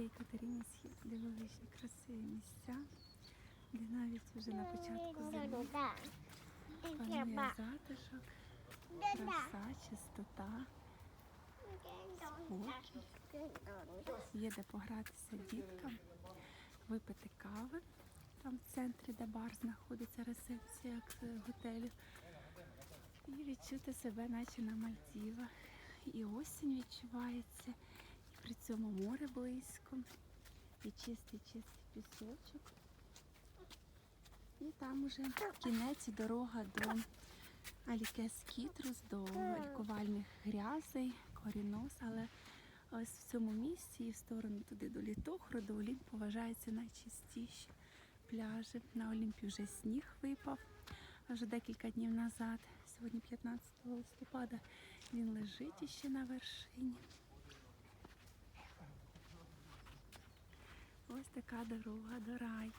біля Екатерини Схід дивовижні красиві місця, де навіть вже на початку зими затишок, краса, чистота, спокій. Є де погратися діткам, випити кави. Там в центрі, де бар знаходиться е, готелю. І відчути себе, наче на Мальдівах. І осінь відчувається, цьому море близько, і чистий чистий пісочок. І там уже кінець і дорога до Алікес Кітрус, до лікувальних грязей, корінос, але ось в цьому місці і в сторону туди до Літохру, до Олімпу вважаються найчистіші пляжі. На Олімпі вже сніг випав вже декілька днів назад. Сьогодні 15 листопада він лежить іще на вершині. Така дорога до раю.